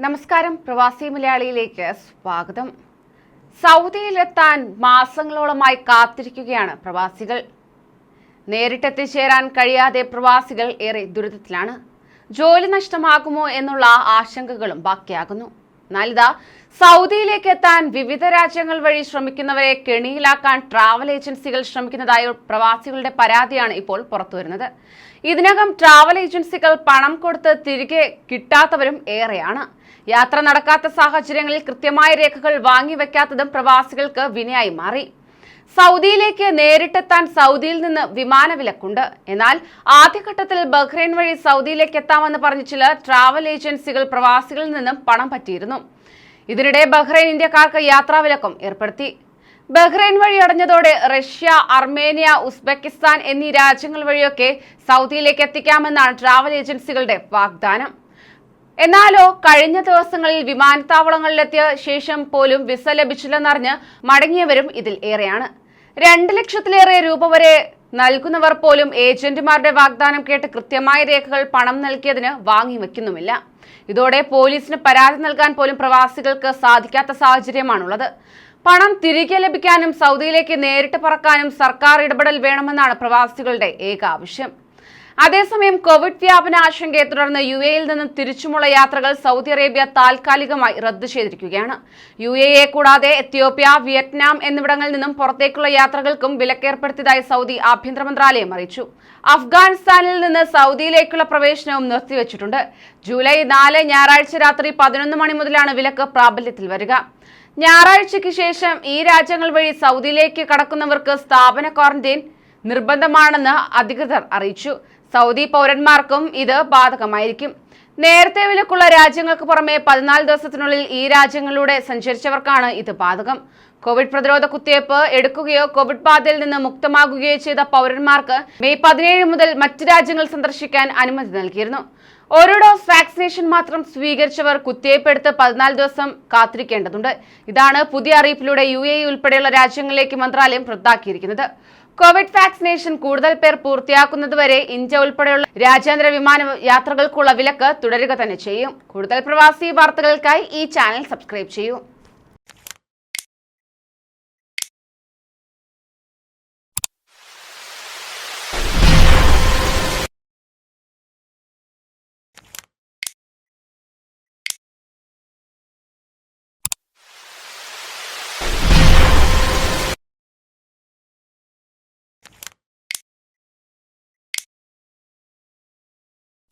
നമസ്കാരം. പ്രവാസി മലയാളിയിലേക്ക് സ്വാഗതം. സൗദിയിലെത്താൻ മാസങ്ങളോളമായി കാത്തിരിക്കുകയാണ് പ്രവാസികൾ. നേരിട്ടെത്തിച്ചേരാൻ കഴിയാതെ പ്രവാസികൾ ഏറെ ദുരിതത്തിലാണ്. ജോലി നഷ്ടമാകുമോ എന്നുള്ള ആശങ്കകളും ബാക്കിയാകുന്നു. എന്നാൽ ഇതാ സൗദിയിലേക്ക് എത്താൻ വിവിധ രാജ്യങ്ങൾ വഴി ശ്രമിക്കുന്നവരെ കെണിയിലാക്കാൻ ട്രാവൽ ഏജൻസികൾ ശ്രമിക്കുന്നതായ പ്രവാസികളുടെ പരാതിയാണ് ഇപ്പോൾ പുറത്തുവരുന്നത്. ഇതിനകം ട്രാവൽ ഏജൻസികൾ പണം കൊടുത്ത് തിരികെ കിട്ടാത്തവരും ഏറെയാണ്. യാത്ര നടക്കാത്ത സാഹചര്യങ്ങളിൽ കൃത്യമായ രേഖകൾ വാങ്ങിവെക്കാത്തതും പ്രവാസികൾക്ക് വിനയായി മാറി. സൗദിയിലേക്ക് നേരിട്ടെത്താൻ സൗദിയിൽ നിന്ന് വിമാന വിലക്കുണ്ട് എന്നാൽ ആദ്യഘട്ടത്തിൽ ബഹ്റൈൻ വഴി സൗദിയിലേക്ക് എത്താമെന്ന് പറഞ്ഞ ചില ട്രാവൽ ഏജൻസികൾ പ്രവാസികളിൽ നിന്നും പണം പറ്റിയിരുന്നു. ഇതിനിടെ ബഹ്റൈൻ ഇന്ത്യക്കാർക്ക് യാത്രാവിലക്കും ഏർപ്പെടുത്തി. ബഹ്റൈൻ വഴി അടഞ്ഞതോടെ റഷ്യ അർമേനിയ ഉസ്ബെക്കിസ്ഥാൻ എന്നീ രാജ്യങ്ങൾ വഴിയൊക്കെ സൗദിയിലേക്ക് എത്തിക്കാമെന്നാണ് ട്രാവൽ ഏജൻസികളുടെ വാഗ്ദാനം. എന്നാലോ കഴിഞ്ഞ ദിവസങ്ങളിൽ വിമാനത്താവളങ്ങളിലെത്തിയ ശേഷം പോലും വിസ ലഭിച്ചില്ലെന്നറിഞ്ഞ് മടങ്ങിയവരും ഇതിൽ ഏറെയാണ്. രണ്ട് ലക്ഷത്തിലേറെ രൂപ വരെ നൽകുന്നവർ പോലും ഏജന്റുമാരുടെ വാഗ്ദാനം കേട്ട് കൃത്യമായ രേഖകൾ പണം നൽകിയതിന് വാങ്ങിവെക്കുന്നുമില്ല ഇതോടെ പോലീസിന് പരാതി നൽകാൻ പോലും പ്രവാസികൾക്ക് സാധിക്കാത്ത സാഹചര്യമാണുള്ളത്. പണം തിരികെ ലഭിക്കാനും സൗദിയിലേക്ക് നേരിട്ട് പറക്കാനും സർക്കാർ ഇടപെടൽ വേണമെന്നാണ് പ്രവാസികളുടെ ഏക ആവശ്യം. അതേസമയം കോവിഡ് വ്യാപന ആശങ്കയെ തുടർന്ന് യു എയിൽ നിന്ന് തിരിച്ചുമുള്ള യാത്രകൾ സൗദി അറേബ്യ താൽക്കാലികമായി റദ്ദു ചെയ്തിരിക്കുകയാണ്. യു എയെ കൂടാതെ എത്യോപ്യ വിയറ്റ്നാം എന്നിവിടങ്ങളിൽ നിന്നും പുറത്തേക്കുള്ള യാത്രകൾക്കും വിലക്കേർപ്പെടുത്തിയതായി സൗദി ആഭ്യന്തര മന്ത്രാലയം അറിയിച്ചു. അഫ്ഗാനിസ്ഥാനിൽ നിന്ന് സൗദിയിലേക്കുള്ള പ്രവേശനവും നിർത്തിവച്ചിട്ടുണ്ട്. ജൂലൈ നാല് ഞായറാഴ്ച രാത്രി പതിനൊന്ന് മണി മുതലാണ് വിലക്ക് പ്രാബല്യത്തിൽ വരിക. ഞായറാഴ്ചയ്ക്ക് ശേഷം ഈ രാജ്യങ്ങൾ വഴി സൗദിയിലേക്ക് കടക്കുന്നവർക്ക് സ്ഥാപന ക്വാറന്റൈൻ നിർബന്ധമാണെന്ന് അധികൃതർ അറിയിച്ചു. സൗദി പൗരന്മാർക്കും ഇത് ബാധകമായിരിക്കും. നേരത്തെ വിലക്കുള്ള രാജ്യങ്ങൾക്ക് പുറമെ പതിനാല് ദിവസത്തിനുള്ളിൽ ഈ രാജ്യങ്ങളിലൂടെ സഞ്ചരിച്ചവർക്കാണ് ഇത് ബാധകം. കോവിഡ് പ്രതിരോധ കുത്തിവയ്പ് എടുക്കുകയോ കോവിഡ് ബാധയിൽ നിന്ന് മുക്തമാകുകയോ ചെയ്ത പൗരന്മാർക്ക് മെയ് പതിനേഴ് മുതൽ മറ്റ് രാജ്യങ്ങൾ സന്ദർശിക്കാൻ അനുമതി നൽകിയിരുന്നു. ഓരോ ഡോസ് വാക്സിനേഷൻ മാത്രം സ്വീകരിച്ചവർ കുത്തിവയ്പ് എടുത്ത് പതിനാല് ദിവസം കാത്തിരിക്കേണ്ടതുണ്ട്. ഇതാണ് പുതിയ അറിയിപ്പിലൂടെ യു എ ഉൾപ്പെടെയുള്ള രാജ്യങ്ങളിലേക്ക് മന്ത്രാലയം റദ്ദാക്കിയിരിക്കുന്നത്. കോവിഡ് വാക്സിനേഷൻ കൂടുതൽ പേർ പൂർത്തിയാക്കുന്നതുവരെ ഇന്ത്യ ഉൾപ്പെടെയുള്ള രാജ്യാന്തര വിമാന യാത്രകൾക്കുള്ള വിലക്ക് തുടരുക തന്നെ ചെയ്യും. കൂടുതൽ പ്രവാസി വാർത്തകൾക്കായി ഈ ചാനൽ സബ്സ്ക്രൈബ് ചെയ്യൂ.